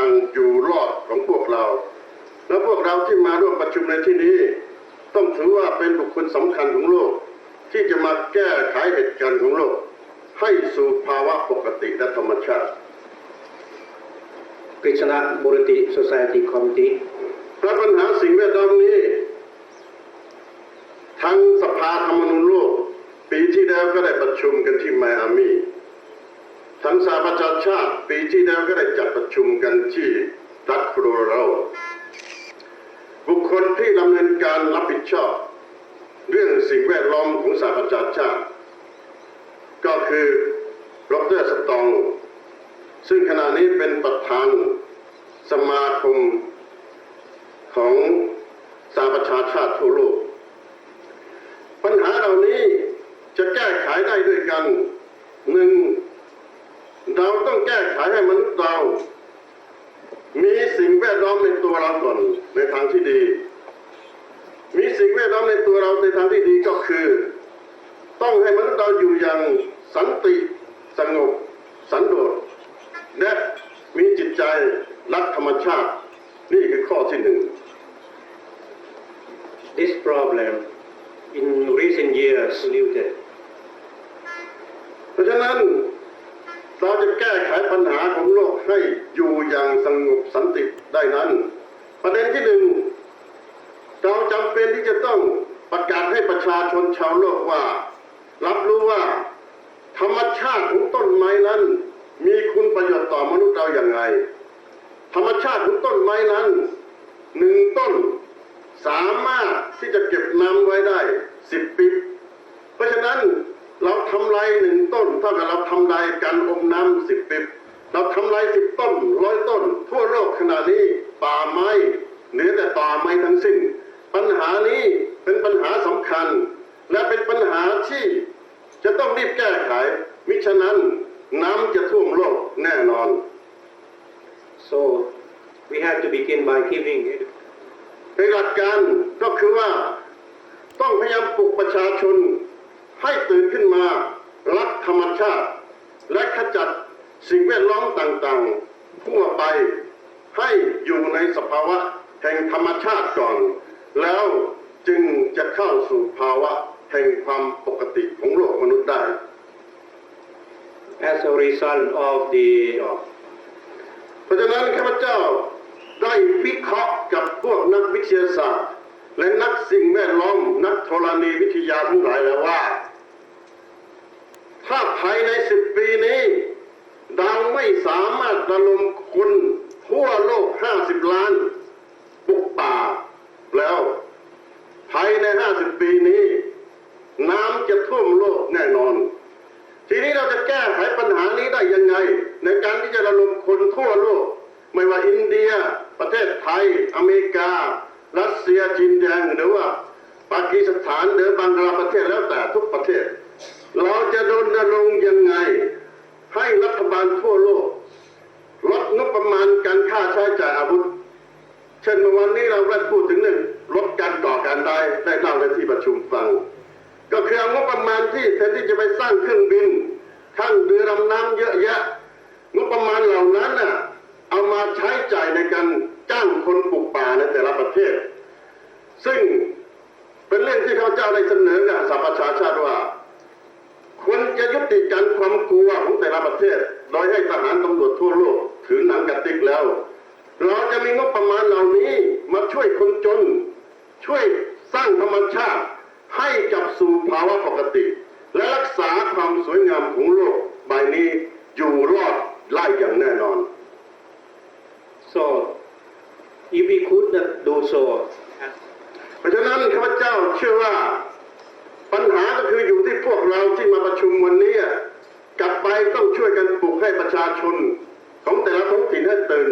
ทางอยู่รอดของพวกเรา และพวกเราที่มาร่วมประชุมในที่นี้ ต้องถือว่าเป็นบุคคลสำคัญของโลก ที่จะมาแก้ไขเหตุการณ์ของโลก ให้สู่ภาวะปกติและธรรมชาติ Krishna Murti Society Committee เพราะปัญหาสิ่งแวดล้อมนี้ ทั้งสภาธรรมนูญโลก ปีที่แล้วก็ได้ประชุมกันที่ไมอามี ทั้งสหประชาชาติปีที่แล้วก็ได้จัดประชุมกันที่รัฐโคโลราบุคคลที่ดำเนินการรับผิดชอบ เรื่องสิ่งแวดล้อมของสหประชาชาติ ก็คือดรสตอง ซึ่งขณะนี้เป็นประธานสมาคมของสหประชาชาติทั่วโลก ปัญหาเหล่านี้จะแก้ไขได้ด้วยกันหนึ่งเราต้องแก้ไขให้มนุษย์เรา มีสิ่งแวด ล้อมในตัวเราก่อนในทางที่ดี มีสิ่งแวดล้อมในตัวเราในทางที่ดีก็คือ ต้องให้มนุษย์เราอยู่อย่างสันติสงบสันโดษและมีจิตใจรักธรรมชาติ นี่คือข้อที่หนึ่ง This problem in recent years polluted เพราะฉะนั้น เราจะแก้ไขปัญหาของโลกให้อยู่อย่างสงบสันติได้นั้น ประเด็นที่หนึ่งเราจำเป็นที่จะต้องประกาศให้ประชาชนชาวโลกว่า รับรู้ว่า ธรรมชาติของต้นไม้นั้น มีคุณประโยชน์ต่อมนุษย์เราอย่างไรธรรมชาติของต้นไม้นั้นหนึ่งต้นสามารถที่จะเก็บน้ำไว้ได้สิบปี เพราะฉะนั้น เราทำลายหนึ่งต้นเท่ากับเราทำลายการอมน้ำสิบปีเราทำลายสิบต้นร้อยต้น ทั่วโลกขณะนี้ป่าไม้เหลือแต่ป่าไม้ทั้งสิ้น ปัญหานี้เป็นปัญหาสำคัญ และเป็นปัญหาที่จะต้องรีบแก้ไข มิฉะนั้นน้ำจะท่วมโลกแน่นอน so we have to begin by giving it ในหลักการก็คือว่าต้องพยายามปลุกประชาชน ให้ตื่นขึ้นมารักธรรมชาติ และขจัดสิ่งแวดล้อมต่างๆ ทั่วไปให้อยู่ในสภาวะแห่งธรรมชาติก่อน แล้วจึงจะเข้าสู่ภาวะแห่งความปกติของโลกมนุษย์ได้ as a result of the of เพราะฉะนั้นข้าพเจ้าได้วิเคราะห์กับพวกนักวิทยาศาสตร์ และนักสิ่งแวดล้อมนักธรณีวิทยาทั้งหลายแล้วว่า ถ้าภายในสิบปีนี้เราไม่สามารถระลมคนทั่วโลกห้าสิบล้านปลูกป่าแล้วภายในห้าสิบปีนี้ น้ำจะท่วมโลกแน่นอน ทีนี้เราจะแก้ไขปัญหานี้ได้ยังไง ในการที่จะระดมคนทั่วโลก ไม่ว่าอินเดีย ประเทศไทย อเมริกา รัสเซียจีนแดงหรือว่าปากีสถานหรือบังกลาประเทศแล้วแต่ทุกประเทศ งยังไง ให้รัฐบาลทั่วโลกลดงบประมาณการค่าใช้จ่ายอาวุธ เช่นเมื่อวันนี้เราได้พูดถึงเรื่องลดการก่อการร้ายได้เล่าในที่ประชุมฟัง ก็คือเอางบประมาณที่แทนที่จะไปสร้างเครื่องบินข้งเรือดำน้ำเยอะแยะงบประมาณเหล่านั้นน่ะเอามาใช้จ่ายในการจ้างคนปลูกป่าในแต่ละประเทศ ซึ่งเป็นเรื่องที่เขาเจ้าได้เสนอกับสหประชาชาติว่า ควรจะยุติการความกลัวของแต่ละประเทศ โดยให้ทหารตำรวจทั่วโลกถือหนังกระติกแล้ว เราจะมีงบประมาณเหล่านี้มาช่วยคนจน ช่วยสร้างธรรมชาติให้กลับสู่ภาวะปกติ และรักษาความสวยงามของโลกใบนี้อยู่รอดไล่อย่างแน่นอน so if we could not do so เพราะฉะนั้นข้าพเจ้าเชื่อว่า ปัญหาก็คืออยู่ที่พวกเราที่มาประชุมวันนี้กลับไปต้องช่วยกันปลุกให้ประชาชน ของแต่ละท้องถิ่นให้ตื่น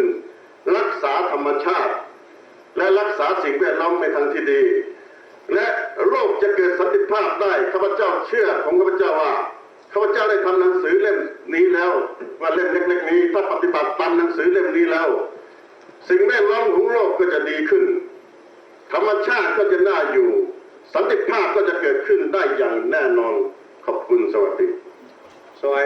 รักษาธรรมชาติ และรักษาสิ่งแวดล้อมในทางที่ดี และโลกจะเกิดสันติภาพได้ข้าพเจ้าเชื่อของข้าพเจ้าว่าข้าพเจ้าได้ทำหนังสือเล่มนี้แล้ว ว่าเล่มเล็กๆนี้ถ้าปฏิบัติตามหนังสือเล่มนี้แล้ว สิ่งแวดล้อมของโลกก็จะดีขึ้น ธรรมชาติก็จะน่าอยู่ สันติภาพก็จะเกิดขึ้นได้อย่างแน่นอนขอบคุณสวัสดี so I